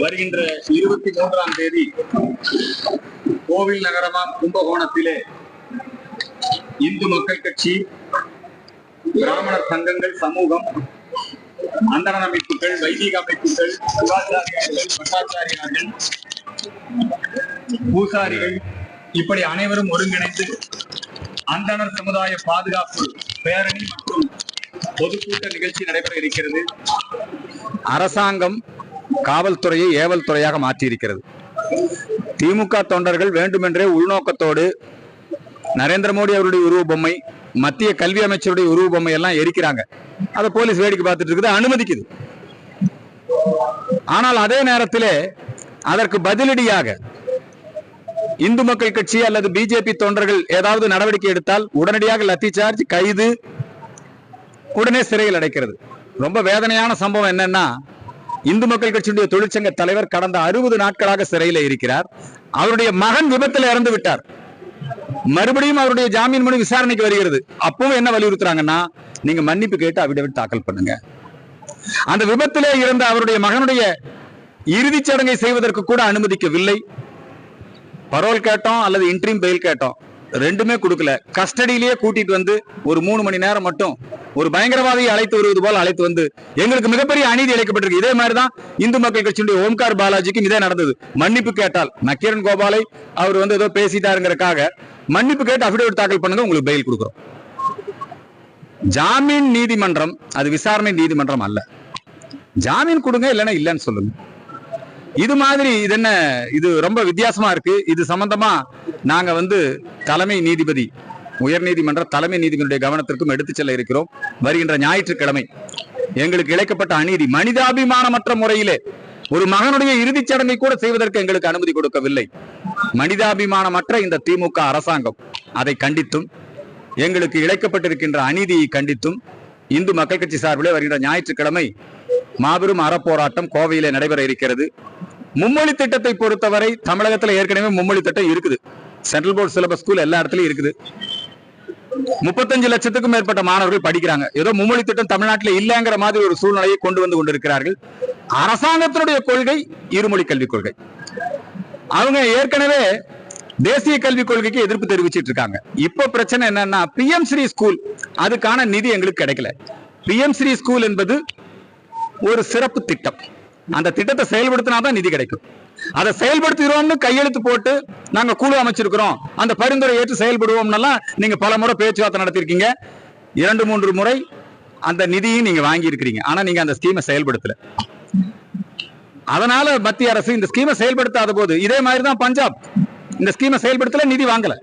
வருகின்ற இருபத்தி மூன்றாம் தேதி கோவில் நகரமாம் கும்பகோணத்திலே இந்து மக்கள் கட்சி பிராமணர் சங்கங்கள் சமூகம் அந்தரன் அமைப்புகள் வைதிக அமைப்புகள் சிவாச்சாரியார்கள் பட்டாச்சாரியார்கள் பூசாரிகள் இப்படி அனைவரும் ஒருங்கிணைந்து அந்தனர் சமுதாய பாதுகாப்பு பேரணி மற்றும் பொதுக்கூட்ட நிகழ்ச்சி நடைபெற இருக்கிறது. அரசாங்கம் காவல்துறையை ஏவல் துறையாக மாற்றியிருக்கிறது. திமுக தொண்டர்கள் வேண்டுமென்றே உள்நோக்கத்தோடு நரேந்திர மோடி அவருடைய உருவ பொம்மை மத்திய கல்வி அமைச்சருடைய உருவ பொம்மை எல்லாம் எரிக்கிறாங்க. அதை போலீஸ் வேடிக்கை பார்த்துட்டு இருக்குது அனுமதிக்குது. ஆனால் அதே நேரத்திலே அதற்கு பதிலடியாக இந்து மக்கள் கட்சி அல்லது பிஜேபி தொண்டர்கள் ஏதாவது நடவடிக்கை எடுத்தால் உடனடியாக லத்தி சார்ஜ் கைது உடனே சிறையில் அடைக்கிறது. ரொம்ப வேதனையான சம்பவம் என்னன்னா இந்து மக்கள் கட்சியுடைய தொழிற்சங்க தலைவர் கடந்த அறுபது நாட்களாக சிறையில் இருக்கிறார். அவருடைய மகன் விபத்தில் இறந்து விட்டார். மறுபடியும் அவருடைய ஜாமீன் மனு விசாரணைக்கு வருகிறது. அப்பவும் என்ன வலியுறுத்துறாங்கன்னா நீங்க மன்னிப்பு கேட்டு அவிடவிட் தாக்கல் பண்ணுங்க. அந்த விபத்திலே இருந்த அவருடைய மகனுடைய இறுதிச் சடங்கை செய்வதற்கு கூட அனுமதிக்கவில்லை. பரோல் கேட்டோம் அல்லது இன்ட்ரீம் பெயில் கேட்டோம். ரெண்டுமே கொடுக்கல. கஸ்டடியிலேயே கூட்டிட்டு வந்து ஒரு மூணு மணி நேரம் மட்டும் ஒரு பயங்கரவாதியை அழைத்து வருவது போல அழைத்து வந்து எங்களுக்கு மிகப்பெரிய அநீதி இழைக்கப்பட்டிருக்கு இதே மாதிரி தான் இந்து மக்கள் கட்சியுடைய ஓம்கார் பாலாஜிக்கும் இதே நடந்தது. மன்னிப்பு கேட்டால் நக்கீரன் கோபாலை அவர் வந்து ஏதோ பேசிட்டாருங்கிறக்காக மன்னிப்பு கேட்டு அபிடேவிட் தாக்கல் பண்ணுங்க உங்களுக்கு பெயில் கொடுக்குறோம். ஜாமீன் நீதிமன்றம் அது விசாரணை நீதிமன்றம் அல்ல. ஜாமீன் கொடுங்க இல்லைன்னா இல்லைன்னு சொல்லுங்க. இது மாதிரி இது என்ன? இது ரொம்ப வித்தியாசமா இருக்கு. இது சம்பந்தமா நாங்க வந்து தலைமை நீதிபதி உயர்நீதிமன்ற தலைமை நீதிபதியுடைய கவனத்திற்கும் எடுத்துச் செல்ல இருக்கிறோம். வருகின்ற ஞாயிற்றுக்கிழமை எங்களுக்கு இழைக்கப்பட்ட அநீதி மனிதாபிமானமற்ற முறையிலே ஒரு மகனுடைய இறுதிச் சடங்கை கூட செய்வதற்கு எங்களுக்கு அனுமதி கொடுக்கவில்லை. மனிதாபிமானமற்ற இந்த திமுக அரசாங்கம் அதை கண்டித்தும் எங்களுக்கு இழைக்கப்பட்டிருக்கின்ற அநீதியை கண்டித்தும் இந்து மக்கள் கட்சி சார்பிலே வருகின்ற ஞாயிற்றுக்கிழமை மாபெரும் அறப்போராட்டம் கோவையிலே நடைபெற இருக்கிறது. மும்மொழி திட்டத்தை பொறுத்தவரை தமிழகத்தில் ஏற்கனவே மும்மொழி திட்டம் இருக்குது. சென்ட்ரல் போர்டு சிலபஸ் ஸ்கூல் எல்லா இடத்துலயும் இருக்குது. முப்பத்தஞ்சு லட்சத்துக்கும் மேற்பட்ட மாணவர்கள் படிக்கிறாங்க. ஏதோ மும்மொழி திட்டம் தமிழ்நாட்டில் இல்லைங்கிற மாதிரி ஒரு சூழ்நிலையை கொண்டு வந்து கொண்டிருக்கிறார்கள். அரசாங்கத்தினுடைய கொள்கை இருமொழி கல்விக் கொள்கை. அவங்க ஏற்கனவே தேசிய கல்விக் கொள்கைக்கு எதிர்ப்பு தெரிவிச்சிட்டு இருக்காங்க. இப்போ பிரச்சனை என்னன்னா பிஎம் ஸ்ரீ ஸ்கூல் அதுக்கான நிதி எங்களுக்கு கிடைக்கல. பிஎம் ஸ்ரீ ஸ்கூல் என்பது ஒரு சிறப்பு திட்டம். அந்த திட்டத்தை செயல்படுத்தினாதான் நிதி கிடைக்கும். அதை செயல்படுத்துகிறோம்னு கையெழுத்து போட்டு நாங்க குழு அமைச்சிருக்கிறோம். அந்த பரிந்துரை ஏற்று செயல்படுவோம்னெல்லாம் நீங்க பல முறை பேச்சுவார்த்தை நடத்திருக்கீங்க இரண்டு மூன்று முறை அந்த நிதியும் நீங்க வாங்கி இருக்கிறீங்க ஆனா நீங்க அந்த ஸ்கீமை செயல்படுத்தல. அதனால மத்திய அரசு இந்த ஸ்கீமை செயல்படுத்தாத போது இதே மாதிரி தான் பஞ்சாப். இந்த ஸ்கீமை செயல்படுத்தல நிதி வாங்கல.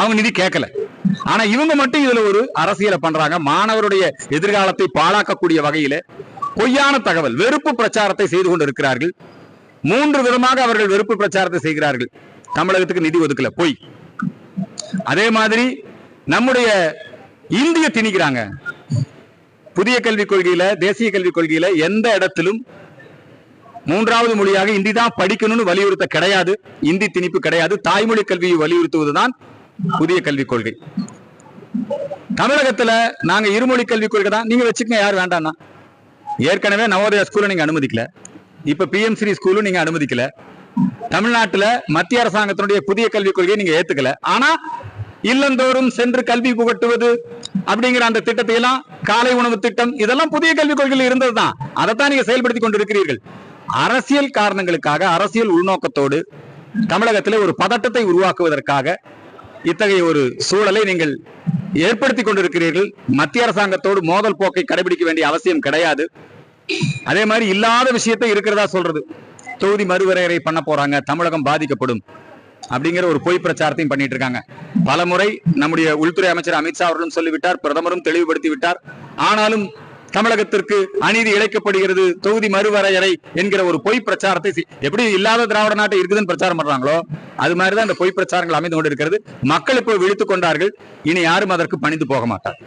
அவங்க நிதி கேட்கல ஆனா இவங்க மட்டும் இதுல ஒரு அரசியலை பண்றாங்க. மாணவருடைய எதிர்காலத்தை பாழாக்கக்கூடிய வகையில பொய்யான தகவல் வெறுப்பு பிரச்சாரத்தை செய்து கொண்டிருக்கிறார்கள் மூன்று விதமாக அவர்கள் வெறுப்பு பிரச்சாரத்தை செய்கிறார்கள். தமிழகத்துக்கு நிதி ஒதுக்கல பொய். அதே மாதிரி நம்முடைய இந்திய திணிக்கிறாங்க. புதிய கல்விக் கொள்கையில தேசிய கல்விக் கொள்கையில எந்த இடத்திலும் மூன்றாவது மொழியாக இந்தி தான் படிக்கணும்னு வலியுறுத்த கிடையாது. இந்தி திணிப்பு கிடையாது. தாய்மொழி கல்வியை வலியுறுத்துவதுதான் புதிய கல்விக் கொள்கை. தமிழகத்துல நாங்க இருமொழி கல்விக் கொள்கை தான். நீங்க வச்சுக்கங்க யார் வேண்டாம்னா. ஏற்கனவே நவோதயா ஸ்கூல நீங்க அனுமதிக்கல. இப்ப பிஎம் ஸ்ரீ ஸ்கூலும் நீங்க அனுமதிக்கல. தமிழ்நாட்டுல மத்திய அரசாங்கத்தினுடைய புதிய கல்விக் கொள்கையை நீங்க ஏத்துக்கல. ஆனா இல்லந்தோறும் சென்று கல்வி புகட்டுவது அப்படிங்கிற அந்த திட்டத்தை எல்லாம் காலை உணவு திட்டம் இதெல்லாம் புதிய கல்விக் கொள்கையில் இருந்ததுதான். அதைத்தான் நீங்க செயல்படுத்தி கொண்டிருக்கிறீர்கள். அரசியல் காரணங்களுக்காக அரசியல் உள்நோக்கத்தோடு தமிழகத்திலே ஒரு பதட்டத்தை உருவாக்குவதற்காக இத்தகைய ஒரு சூழலை நீங்கள் ஏற்படுத்தி கொண்டிருக்கிறீர்கள். மத்திய அரசாங்கத்தோடு மோதல் போக்கை கடைபிடிக்க வேண்டிய அவசியம் கிடையாது. அதே மாதிரி இல்லாத விஷயத்தை இருக்கிறதா சொல்றது. தொகுதி மறுவரையறை பண்ண போறாங்க தமிழகம் பாதிக்கப்படும் அப்படிங்கிற ஒரு பொய் பிரச்சாரத்தையும் பண்ணிட்டு இருக்காங்க. பலமுறை நம்முடைய உள்துறை அமைச்சர் அமித்ஷா அவர்களும் சொல்லிவிட்டார் பிரதமரும் தெளிவுபடுத்தி விட்டார் ஆனாலும் தமிழகத்திற்கு அநீதி இழைக்கப்படுகிறது தொகுதி மறுவரையறை என்கிற ஒரு பொய் பிரச்சாரத்தை எப்படி இல்லாத திராவிட நாட்டை இருக்குதுன்னு பிரச்சாரம் பண்றாங்களோ அது மாதிரிதான் இந்த பொய் பிரச்சாரங்கள் அமைந்து கொண்டிருக்கிறது. மக்கள் இப்போ விழித்துக் கொண்டார்கள். இனி யாரும் அதற்கு பணிந்து போக மாட்டார்